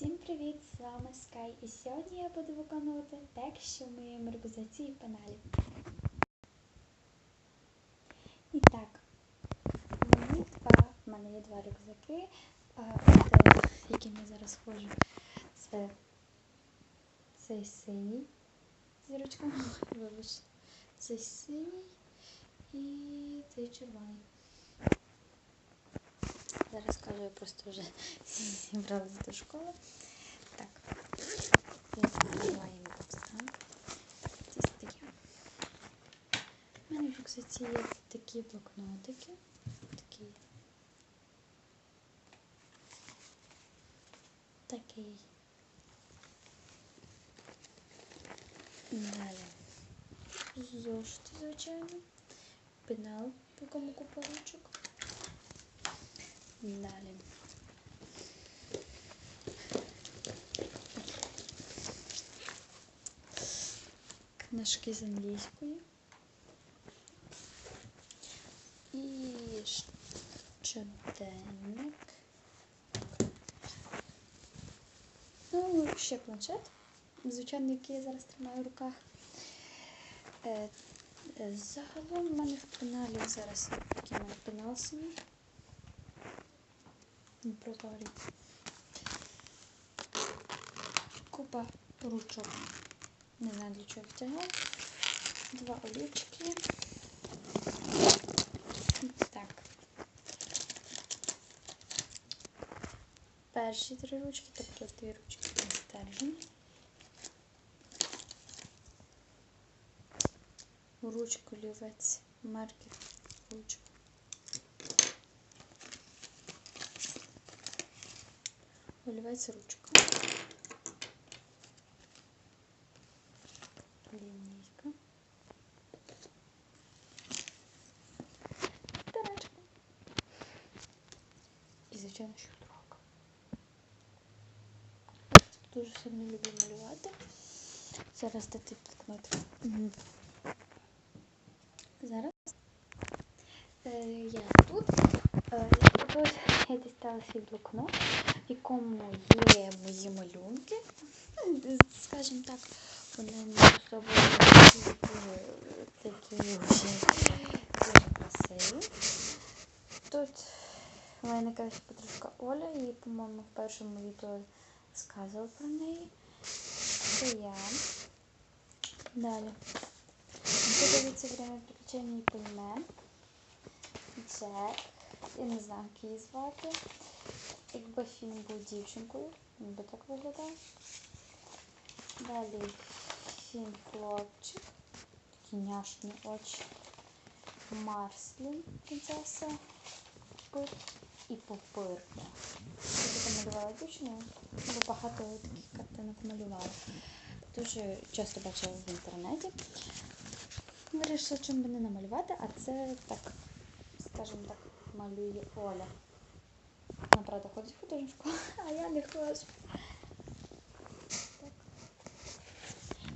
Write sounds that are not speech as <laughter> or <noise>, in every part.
Всім привіт! З вами Sky і сьогодні я буду виконувати текст, в моєму рюкзаці і пеналі. І так, мені два, в мене є два рюкзаки, один, яким я зараз ходжу, це цей синій зірочка, <laughs> вибачте, цей синій і цей червоний. Зараз я просто вже зібралася до школи. Так, рюкзак. Це таке. У мене в рюкзаці є такі блокнотики. Такі. Такий. Далі. Зошити, звичайно. Пенал, по якому купа. Далі. Книжки з англійської. І щоденник. Ну, ще планшет. Звичайно, який я зараз тримаю в руках. Е, е, Загалом в мене в пеналі зараз такий пенал свій. Не прозорі. Купа ручок. Не знаю для чого втягав. Два олівчики. Так. Перші три ручки, тобто дві ручки стержень. Ручку лівець, маркер, ручку. Олівець ручка. Лінійка. Тарачка. І, звичайно, щодруга. Дуже сильно люблю малювати. Зараз де ти блокнот. Зараз е, я тут. Я дістала свій блокнот, якому є мої малюнки. Ну, Скажімо так, вони не особо такі, вже красиві. Тут у мене якась подружка Оля, і, по-моєму, в першому відео сказувала про неї. Це я. Далі. Тут дивиться время приключення і пельмен. Джек. Я не знаю, як її звати. Якби фільм був дівчинкою, він би так виглядав. Далі фільм хлопчик. Такі няшні очі. Марслін, принцеса. Пир і попирка. Я малювала дівчину, бо багато таких картинок малювала. Дуже часто бачила в інтернеті. Вирішила, чим би не намалювати, а це так, скажімо так, малює Оля. Вона, правда, ходить в художню школу, <laughs> а я не ходжу. Так.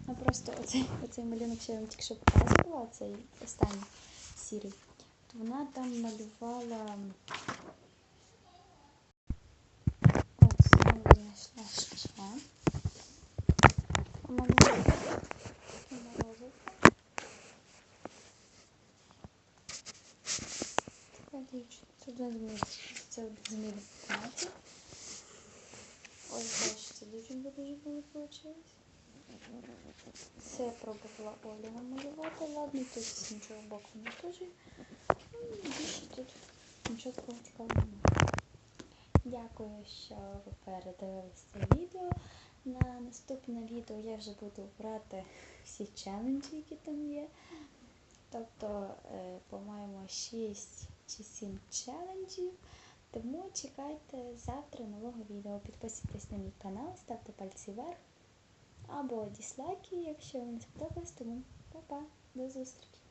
Ну просто оцей, оцей малюнок, що я вам тільки що показувала, цей останній сірий. То вона там малювала. Ось, знову знайшла ще. У мене морозиво. Така Це в кімнаті. Ось бачите, дуже дуже було вийшло. Це я пробувала Олі намалювати. Ладно, тут з нічого боку не дуже. Ну, більше тут нічого такого цікавого немає. Дякую, що ви передивились це відео. На наступне відео я вже буду брати всі челенджі, які там є. Тобто, е, по-моєму, 6 чи 7 челенджів. Тому чекайте завтра нового відео. Підписуйтесь на мій канал, ставте пальці вверх або дізлайки, якщо вам не сподобалось. Тому па-па, до зустрічі!